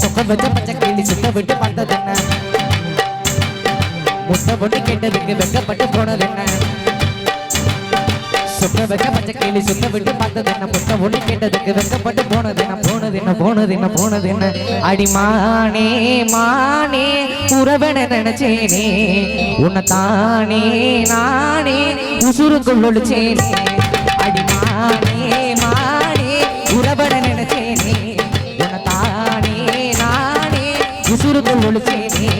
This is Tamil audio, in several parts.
சொக்க வச்ச பச்சை கேள்வி சுத்த விட்டு பார்த்தது என்ன முட்டை பொண்ணு கேட்டதுக்கு வெக்கப்பட்டு போனது என்ன சொக்க வச்ச பச்சை கிளி சுத்த விட்டு பார்த்தது என்ன முட்டை பொண்ணு கேட்டதுக்கு வெக்கப்பட்டு போனது என்ன போனது என்ன போனது என்ன போனது என்ன அடிமானே மானே உறவன நினைச்சேனே. உன்னை தானே நானே உசுருக்குள் ஒழிச்சேனே அடிமானே மானே உறவன நினைச்சேனே. உன்னை தானே நானே உசுருக்குள் ஒழிச்சேனே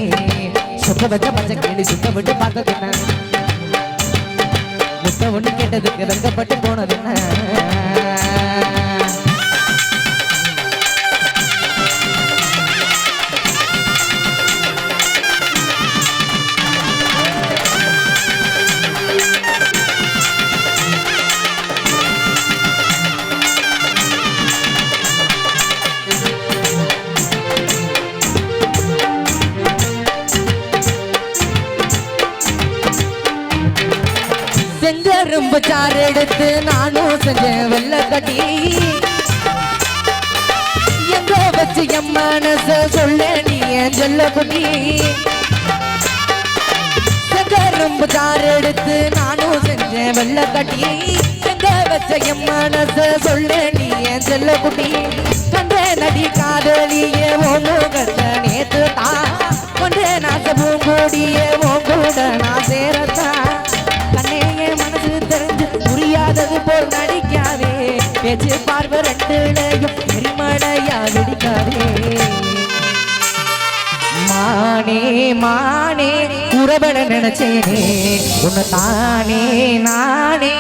சுத்த வச்ச பச்சை கிளி சுத்த விட்டு பார்த்தது என்ன முட்டை ஒண்ணு கேட்டதுக்கு ரங்கப்பட்டு போனது என்ன? செங்கரும்பு சாறு எடுத்து நானும் செஞ்சேன் வெள்ளத்தடி. எங்க வச்சு என் மனச சொல்ல நீ என் சொல்ல குட்டி? செங்கரும்பு சாறு எடுத்து நானும் செஞ்சேன் வெள்ளத்தடி. எங்க வச்ச என் மனச சொல்ல நீ என் செல்ல குட்டி? கண்ட நடி காதலியே ஒன்று கண்ட நேத்து தான் கொண்டு நாச பூங்கூடிய பேச்சு பார்வை ரெண்டுலையும் எரிமலையா வெடிக்காதே. மானே மானே உறவட நினைச்சேனே. உன்னை தானே நானே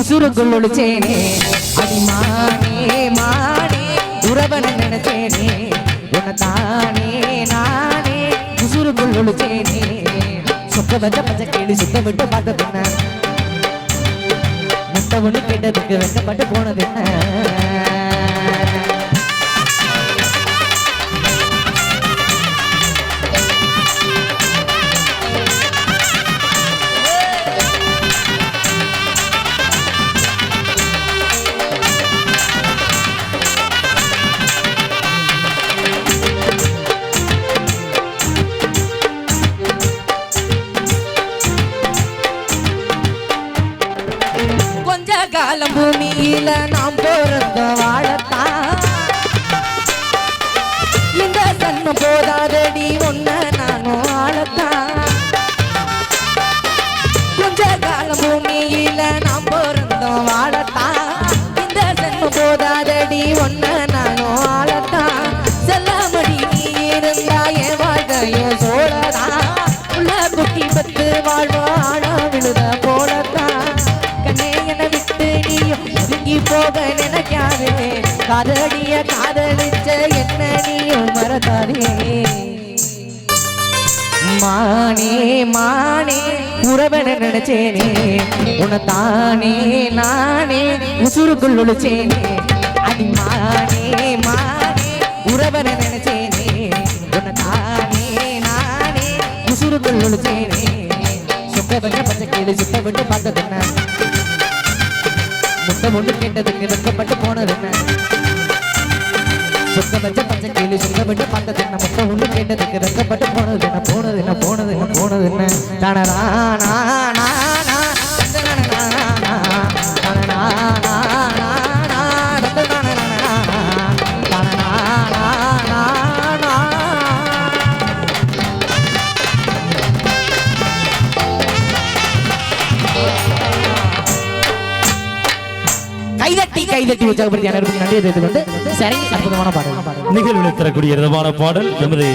உசுருக்குள் ஒழிச்சேனே அடி மானே மானே உறவட நினைச்சேனே. உன்னை தானே நானே உசுருக்குள் ஒழிச்சேனே சொக்க வந்த பச்சை கேடு சுத்த விட்டு பார்த்தது என்ன முட்டை கேட்டதுக்கு வெக்கப்பட்டு போனது கொஞ்ச காலம் பூமியில நாம் பிறந்த வாழத்தான் இந்த சன்மம் போதாதடி ஒன்ன நானும் வாழத்தான் கொஞ்ச காலம் பூமியில நாம் பிறந்தோம் வாழத்தான் இந்த சன்மம் போதாதடி ஒன்ன நானும் வாழத்தான் செல்லாமடி நீ இருந்தா என் வாழ்க்கையும் சோழதான் உள்ள குட்டி பத்து வாழ்வா காதலிய காதலிச்ச என்ன நீ மறக்காதே மானே மானே உறவன நினைச்சேனே. உன தானே நானே உசுருக்குள் ஒழிச்சேனே அடி மானே மானே உறவன நினைச்சேனே. உன தானே நானே உசுருக்குள் ஒழிச்சேனே சுத்த பஞ்ச பச்சை கேடு சுத்த விட்டு பார்த்தது என்ன ஒன்று கேட்டதுக்கு வெக்கப்பட்டு போனது என்ன? சுத்த வச்ச பச்சை கேள்வி சுத்த விட்டு பார்த்தது என்ன? முட்டை ஒன்று கேட்டதுக்கு வெக்கப்பட்டு போனது என்ன? போனது என்ன? போனது என்ன? போனது என்ன? தானரா கைதட்டி கைதட்டி உற்சாகப்படுத்தி அனைவருக்கும் நன்றி. தெரிவித்துக் கொண்டு சரி அற்புதமான பாடல். நிகழ்வு தரக்கூடிய விதமான பாடல் எமது